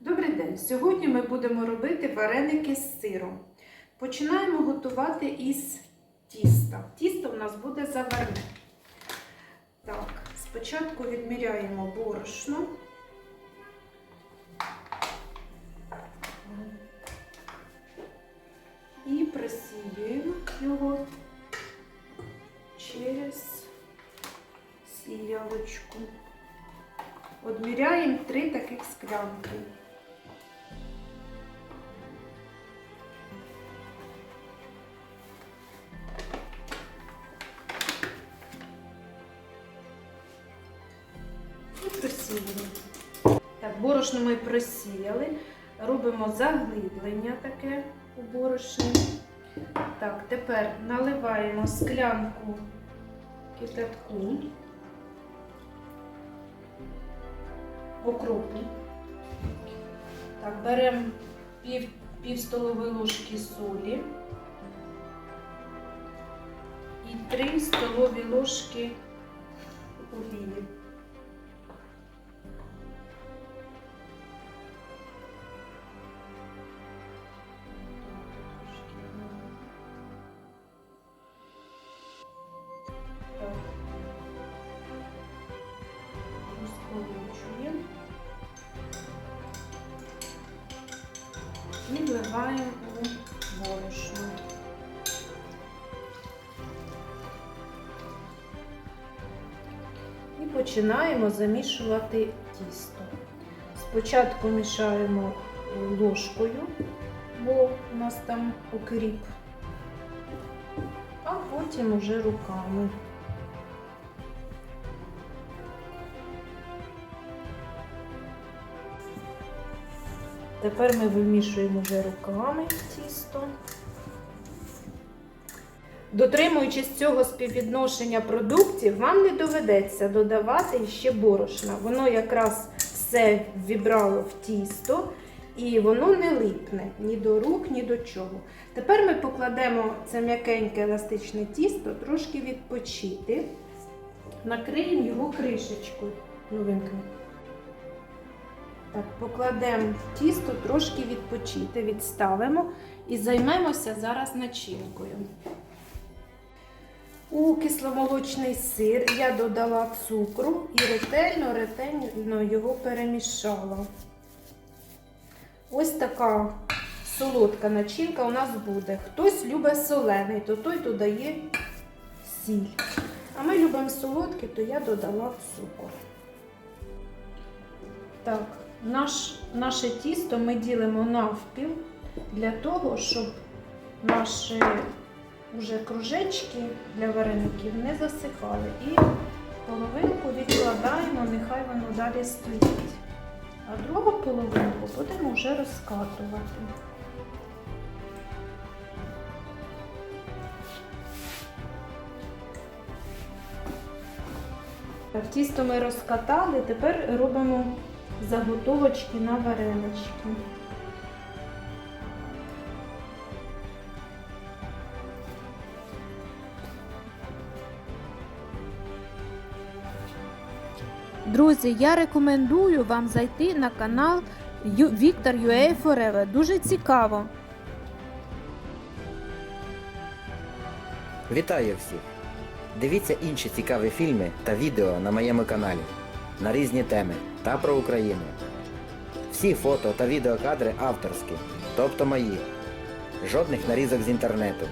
Добрий день! Сьогодні ми будемо робити вареники з сиром. Починаємо готувати із тіста. Тісто у нас буде заварне. Так, спочатку відміряємо борошно. І присіюємо його через сіялочку. Одміряємо три таких склянки. Просіяли. Так, борошно ми просіяли. Робимо заглиблення таке у борошні. Так, тепер наливаємо склянку кипятку. окропу. Так, беремо пів, пів столової ложки солі і 3 столові ложки олії. І вливаємо у борошно. І починаємо замішувати тісто. Спочатку мішаємо ложкою, бо у нас там окріп, а потім уже руками. Тепер ми вимішуємо вже руками тісто. Дотримуючись цього співвідношення продуктів, вам не доведеться додавати ще борошна. Воно якраз все вібрало в тісто і воно не липне ні до рук, ні до чого. Тепер ми покладемо це м'якеньке еластичне тісто трошки відпочити, накриємо його кришечкою. Ну. Так, покладемо тісто трошки відпочити, відставимо і займемося зараз начинкою. У кисломолочний сир я додала цукру і ретельно, ретельно його перемішала. Ось така солодка начинка у нас буде. Хтось любить солений, то той додає сіль. А ми любимо солодкий, то я додала цукор. Так, наш, наше тісто ми ділимо навпіл для того, щоб наші вже кружечки для вареників не засихали. І половинку відкладаємо, нехай воно далі стоїть. А другу половинку будемо вже розкатувати. Тісто ми розкатали, тепер робимо заготовочки на варенички. Друзі, я рекомендую вам зайти на канал Віктор UA Forever. Дуже цікаво. Вітаю всіх! Дивіться інші цікаві фільми та відео на моєму каналі на різні теми та про Україну. Всі фото та відеокадри авторські, тобто мої. Жодних нарізок з інтернету.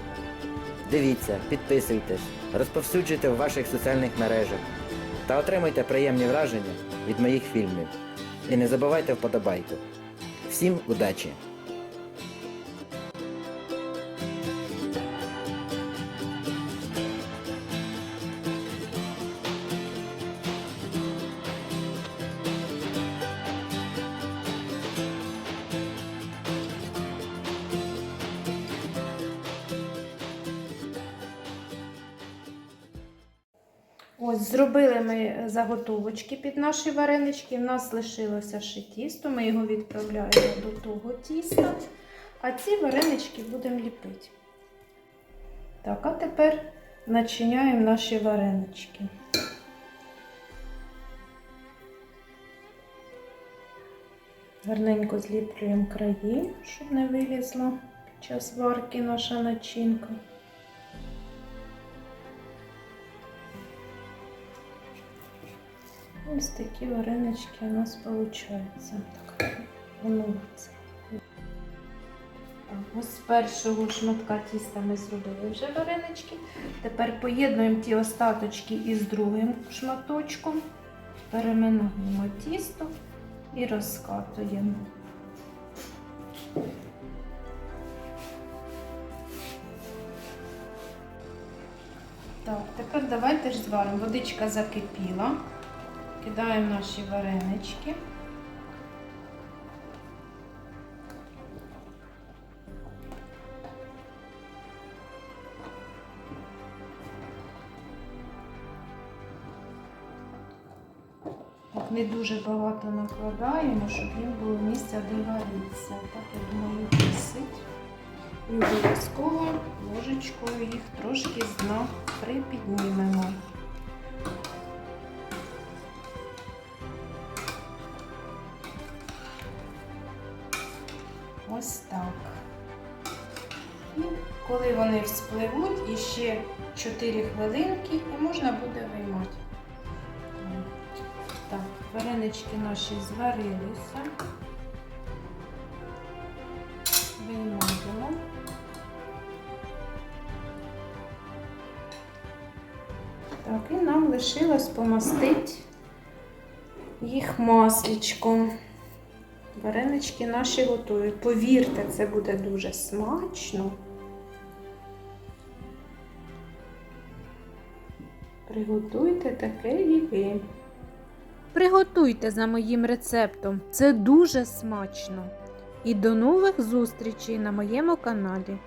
Дивіться, підписуйтесь, розповсюджуйте в ваших соціальних мережах та отримайте приємні враження від моїх фільмів. І не забувайте вподобайку. Всім удачі! Ось, зробили ми заготовочки під наші варенички. У нас лишилося ще тісто, ми його відправляємо до того тіста, а ці варенички будемо ліпити. Так, а тепер начиняємо наші варенички. Гарненько зліплюємо краї, щоб не вилізла під час варки наша начинка. Ось такі варенички у нас виходять. Так, волнуються. Так, ось з першого шматка тіста ми зробили вже варенички. Тепер поєднуємо ті остаточки із другим шматочком, переминаємо тісто і розкатуємо. Так, тепер давайте ж зваримо. Водичка закипіла. Кидаємо наші варенички. Не дуже багато накладаємо, щоб їм було місце, де варитися. Так, я думаю, висить. І обов'язково ложечкою їх трошки з дна припіднімемо. Ось так. І коли вони вспливуть, іще 4 хвилинки і можна буде виймати. Так, варенички наші зварилися. Виймаємо. Так, і нам лишилось помастити їх масличком. Варенички наші готові. Повірте, це буде дуже смачно. Приготуйте таке і ви. Приготуйте за моїм рецептом. Це дуже смачно. І до нових зустрічей на моєму каналі.